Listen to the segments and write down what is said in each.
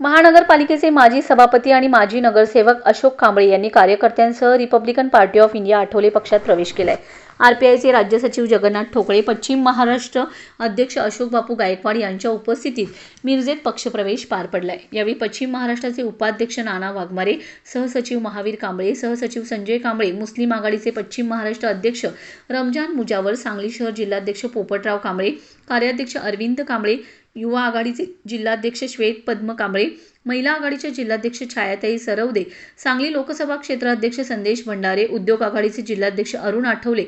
महानगरपालिकेचे माजी सभापती आणि माजी नगरसेवक अशोक कांबळे यांनी कार्यकर्त्यांसह Republican Party of India Athawale पक्षात प्रवेश केलाय. आरपीआयचे राज्य सचिव जगन्नाथ ठोकळे पश्चिम महाराष्ट्र अध्यक्ष अशोक बापू गायकवाड यांच्या उपस्थितीत मिरजेत पक्षप्रवेश पार पडलाय. यावेळी पश्चिम महाराष्ट्राचे उपाध्यक्ष नाना वाघमारे सहसचिव महावीर कांबळे सहसचिव संजय कांबळे मुस्लिम आघाडीचे पश्चिम महाराष्ट्र अध्यक्ष रमजान मुजावर सांगली शहर जिल्हाध्यक्ष पोपटराव कांबळे कार्याध्यक्ष अरविंद कांबळे युवा आघाडीचे जिल्हाध्यक्ष श्वेत पद्म कांबळे महिला आघाडीच्या जिल्हाध्यक्ष छायाताई सरवदे सांगली लोकसभा क्षेत्राध्यक्ष संदेश भंडारे उद्योग आघाडीचे जिल्हाध्यक्ष अरुण आठवले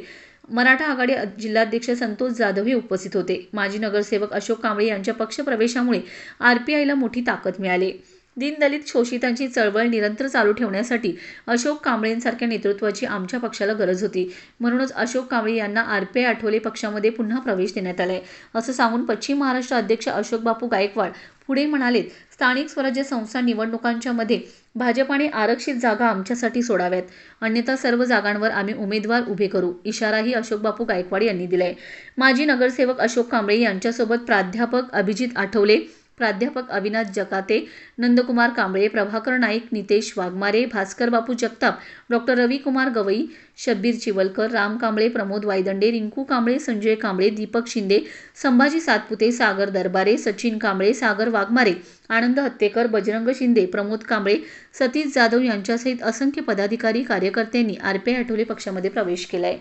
मराठा आघाडी जिल्हाध्यक्ष संतोष जाधव हे उपस्थित होते. माजी नगरसेवक अशोक कांबळे यांच्या पक्षप्रवेशामुळे आरपीआयला मोठी ताकद मिळाली. दीनदलित शोषितांची चळवळ निरंतर चालू ठेवण्यासाठी अशोक कांबळेंसारख्या नेतृत्वाची आमच्या पक्षाला गरज होती. म्हणूनच अशोक कांबळे यांना आरपे आठवले पक्षामध्ये पुन्हा प्रवेश देण्यात आलाय. असं सांगून पश्चिम महाराष्ट्र अध्यक्ष अशोक बापू गायकवाड पुढे म्हणालेत स्थानिक स्वराज्य संस्था निवडणुकांच्या मध्ये भाजपाने आरक्षित जागा आमच्यासाठी सोडाव्यात. अन्यथा सर्व जागांवर आम्ही उमेदवार उभे करू इशाराही अशोक बापू गायकवाड यांनी दिलाय. माजी नगरसेवक अशोक कांबळे यांच्यासोबत प्राध्यापक अभिजित आठवले प्राध्यापक अविनाश जकाते नंदकुमार कांबळे प्रभाकर नाईक नितेश वाघमारे भास्कर बापू जगताप डॉक्टर रविकुमार गवई शब्बीर चिवलकर राम कांबळे प्रमोद वायदंडे रिंकू कांबळे संजय कांबळे दीपक शिंदे संभाजी सातपुते सागर दरबारे सचिन कांबळे सागर वाघमारे आनंद हत्तेकर बजरंग शिंदे प्रमोद कांबळे सतीश जाधव यांच्यासहित असंख्य पदाधिकारी कार्यकर्त्यांनी आरपीआय आठवले पक्षामध्ये प्रवेश केलाय.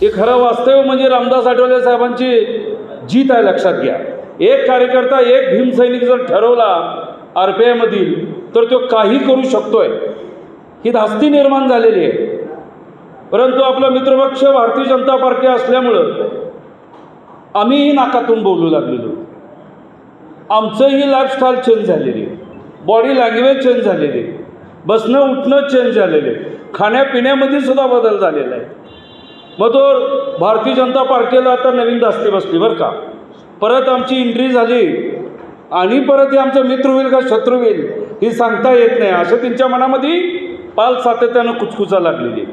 हे खरं वास्तव म्हणजे रामदास आठवले साहेबांची जीत आहे लक्षात घ्या. एक कार्यकर्ता एक भीमसैनिक जर ठरवला आर पी आयमधील तर तो काही करू शकतोय. ही धास्ती निर्माण झालेली आहे. परंतु आपला मित्रपक्ष भारतीय जनता पार्टी असल्यामुळं आम्हीही नाकातून बोलू लागलेलो. आमचंही लाईफस्टाईल चेंज झालेली आहे. बॉडी लँग्वेज चेंज झालेली आहे. बसणं उठणं चेंज झालेलं आहे. खाण्यापिण्यामध्ये सुद्धा बदल झालेला आहे. मग तो भारतीय जनता पार्टीला आता नवीन दास्ती बसली बरं का. परत आमची इंट्री झाली. आणि परत हे आमचं मित्र होईल का शत्रू होईल ही सांगता येत नाही. असं त्यांच्या मनामध्ये पाल सातत्यानं कुचकुचा लागलेली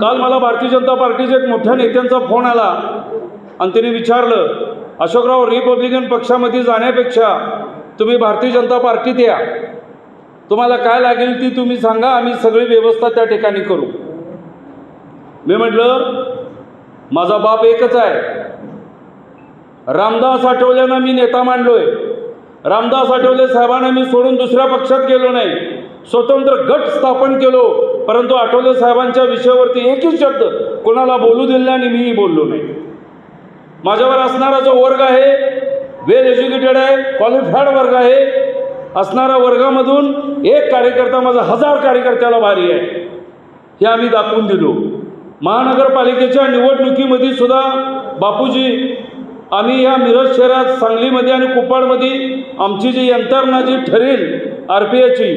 काल मला भारतीय जनता पार्टीच्या एक मोठ्या नेत्यांचा फोन आला. आणि त्यांनी विचारलं अशोकराव रिपब्लिकन पक्षामध्ये जाण्यापेक्षा तुम्ही भारतीय जनता पार्टीत या. तुम्हाला काय लागेल ती तुम्ही सांगा. आम्ही सगळी व्यवस्था त्या ठिकाणी करू. मी म्हटलं माझा बाप एकच आहे. रामदास आठवलेनं मी नेता मांडलोय रामदास आठवले साहेबांना मी सोडून दुसऱ्या पक्षात गेलो नाही. स्वतंत्र गट स्थापन केलो. परंतु आठवले साहेबांच्या विषयावरती एकच शब्द कोणाला बोलू दिला आणि मीही बोललो नाही. माझ्यावर असणारा जो वर्ग आहे वेल एज्युकेटेड आहे क्वालिफाईड वर्ग आहे. असणाऱ्या वर्गामधून एक कार्यकर्ता माझा हजार कार्यकर्त्याला भारी आहे. हे आम्ही दाखवून दिलो. महानगरपालिकेच्या निवडणुकीमध्ये सुद्धा बापूजी आम्ही या मिरज शहरात सांगलीमध्ये आणि कुप्पाडमध्ये आमची जी यंत्रणा जी ठरेल आर पी एची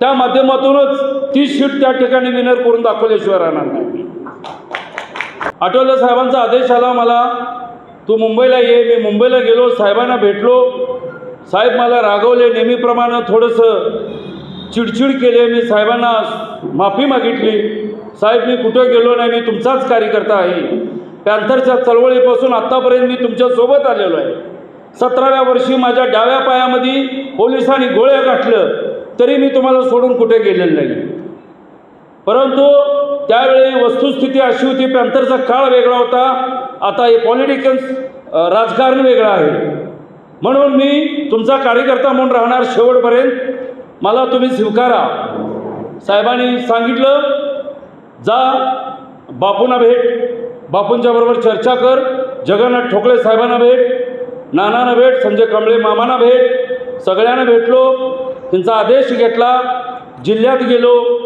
त्या माध्यमातूनच ती शीट त्या ठिकाणी विनर करून दाखवल्याशिवाय राहणार नाही. आठवले साहेबांचा आदेश आला मला तू मुंबईला ये मी मुंबईला गेलो साहेबांना भेटलो. साहेब मला रागवले नेहमीप्रमाणे थोडंसं चिडचिड केले मी साहेबांना माफी मागितली. साहेब मी कुठं गेलो नाही मी तुमचाच कार्यकर्ता आहे. पॅन्थरच्या चळवळीपासून आत्तापर्यंत मी तुमच्यासोबत आलेलो आहे. सतराव्या वर्षी माझ्या डाव्या पायामध्ये पोलिसांनी गोळ्या गाठलं तरी मी तुम्हाला सोडून कुठे गेलेलं नाही. परंतु त्यावेळी वस्तुस्थिती अशी होती पॅन्थरचा काळ वेगळा होता. आता हे पॉलिटिकल राजकारण वेगळं आहे. म्हणून मी तुमचा कार्यकर्ता म्हणून राहणार शेवटपर्यंत. मला तुम्ही स्वीकारा. साहेबांनी सांगितलं जा बापूंना भेट. बापूंच्या बरोबर चर्चा कर. जगन्नाथ ठोकळे साहेबांना भेट. नानांना भेट. संजय कांबळे मामांना भेट. सगळ्यांना भेटलो. त्यांचा आदेश घेतला. जिल्ह्यात गेलो.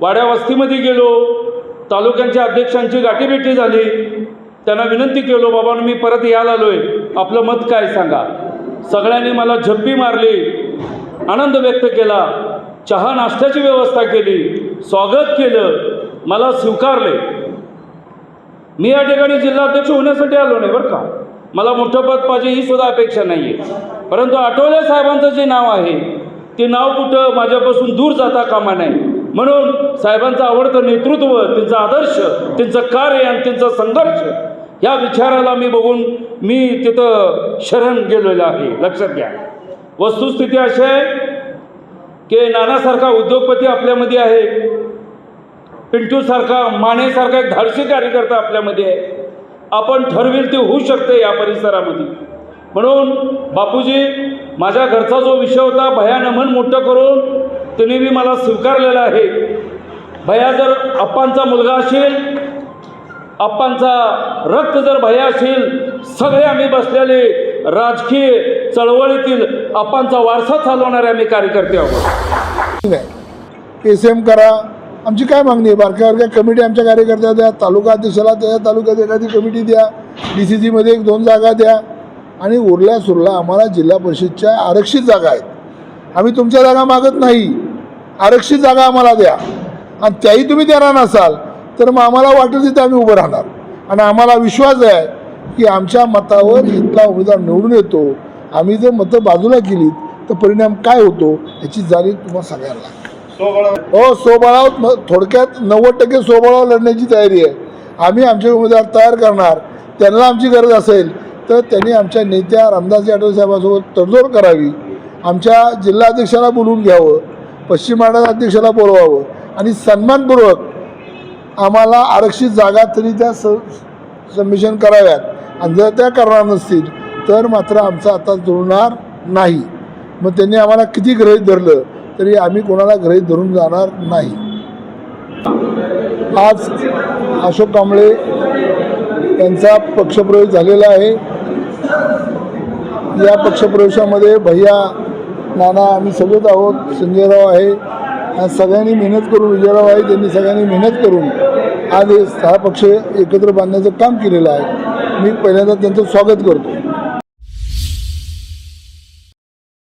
वाड्यावस्तीमध्ये गेलो. तालुक्यांच्या अध्यक्षांची गाठीभेटी झाली. त्यांना विनंती केलो बाबा मी परत यायला आलो आहे आपलं मत काय सांगा? सगळ्यांनी मला झप्पी मारली. आनंद व्यक्त केला. चहा नाश्त्याची व्यवस्था केली. स्वागत केलं. मला स्वीकारले. मी या ठिकाणी जिल्हाध्यक्ष होण्यासाठी आलो नाही बरं का? मला मोठं पद पाहिजे ही सुद्धा अपेक्षा नाही आहे परंतु आठवले साहेबांचं जे नाव आहे ते नाव कुठं माझ्यापासून दूर जाता कामा नाही. म्हणून साहेबांचं आवडतं नेतृत्व त्यांचा आदर्श त्यांचं कार्य आणि त्यांचा संघर्ष या विचाराला मी बघून मी तिथं शरण गेलेलो आहे. लक्षात घ्या. वस्तुस्थिती अशी आहे की नानासारखा उद्योगपती आपल्यामध्ये आहे. पिंटूसारखा मानेसारखा एक धाडसी कार्यकर्ता आपल्यामध्ये. आहे आपण ठरविल ते होऊ शकते या परिसरामध्ये. म्हणून बापूजी माझ्या घरचा जो विषय होता भया नमन मोठं करून तुम्ही बी मला स्वीकारलेला आहे. भया जर अप्पांचा मुलगा असेल अप्पांचा रक्त जर भया असेल सगळे आम्ही बसलेले राजकीय चळवळीतील आप्पांचा वारसा चालवणारे आम्ही कार्यकर्ते आहोत. एस एम करा. आमची काय मागणी आहे? बारक्या बारक्या कमिटी आमच्या कार्यकर्त्या द्या तालुका अध्यक्षाला त्या तालुक्यात एखादी कमिटी द्या डी सी सीमध्ये एक दोन जागा द्या. आणि उरल्या सुरला आम्हाला जिल्हा परिषदच्या आरक्षित जागा आहेत. आम्ही तुमच्या जागा मागत नाही. आरक्षित जागा आम्हाला द्या. आणि त्याही तुम्ही देणार नसाल तर मग आम्हाला वाटेल तिथे आम्ही उभं राहणार. आणि आम्हाला विश्वास आहे की आमच्या मतावर इथला उमेदवार निवडून येतो. आम्ही जर मतं बाजूला केलीत तर परिणाम काय होतो याची जाणीव तुम्हाला सगळ्यांना. हो स्वबळाव थोडक्यात नव्वद टक्के स्वबळाव लढण्याची तयारी आहे. आम्ही आमचे उमेदवार तयार करणार. त्यांना आमची गरज असेल तर त्यांनी आमच्या नेत्या रामदास जाधव साहेबांसोबत तडजोड करावी. आमच्या जिल्हाध्यक्षाला बोलवून घ्यावं पश्चिम महाराष्ट्र अध्यक्षाला बोलवावं आणि सन्मानपूर्वक आम्हाला आरक्षित जागा तरी त्या स सबमिशन कराव्यात. आणि जर त्या करणार नसतील तर मात्र आमचा आता जुळणार नाही. मग त्यांनी आम्हाला किती गृहीत धरलं? तरी आम्ही कोणाला गृहीत धरून जाणार नाही. आज अशोक कांबळे यांचा पक्षप्रवेश झालेला आहे. या पक्षप्रवेशामध्ये भैया नाना आम्ही सगळेच आहोत. संजयराव आहे. या सगळ्यांनी मेहनत करून विजयराव आहे त्यांनी सगळ्यांनी मेहनत करून आज हे सहा पक्ष एकत्र बांधण्याचं काम केलेलं आहे. मी पहिल्यांदा त्यांचं स्वागत करतो.